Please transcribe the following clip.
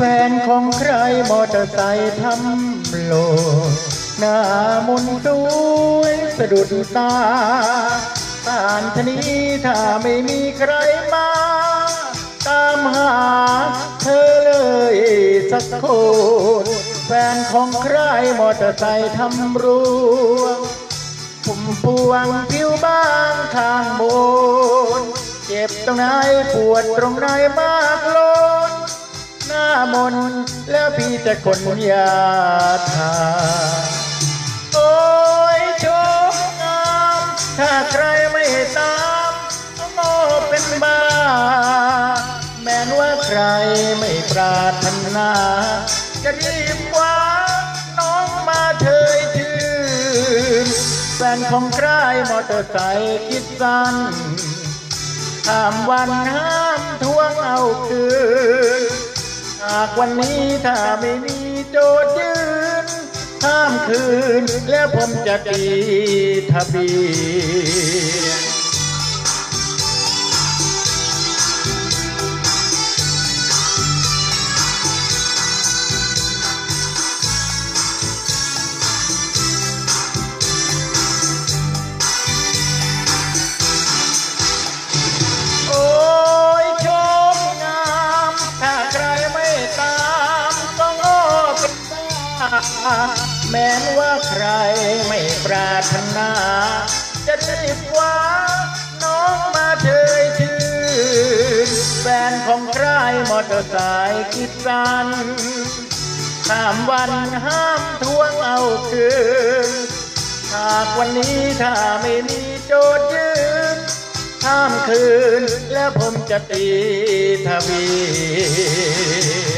แฟนของใครมอเตอร์ไซค์ทำโลหน้ามุนต์สวยสะดุดตาป่านชะนี้ถ้าไม่มีใครมา ตามหาเธอเลยสักคนแฟนของใครมอเตอร์ไซค์ทำรัวผมปวงผิวบางข้างบน เจ็บตรงไหนปวดตรงไหนมากล้นหน้ามน แล้วพี่จะคนยาทาโอ้ยโชคงามถ้าใครไม่ตามโง่เป็นบ้า แม้นว่าใครไม่ปรารถนาจะรีบว้าน้องมาเธยชื่นแฟนของใครมอเตอร์ไซค์คิดสั้นห้ามวันหาากวันนี้ถ้าไม่มีโจทย์ยืนข้ามคืน แล้วผมจะตีทะเบียน แม้นว่าใครไม่ปรารถนา จะรีบว้าน้องมาเชยชื่นแฟนของใครมอเตอร์ไซค์คิดสันห้ามวันห้ามทวงเอาคืน หากวันนี้ถ้าไม่มีโจทย์ยืนห้ามคืน แล้วผมจะตีทะเบีย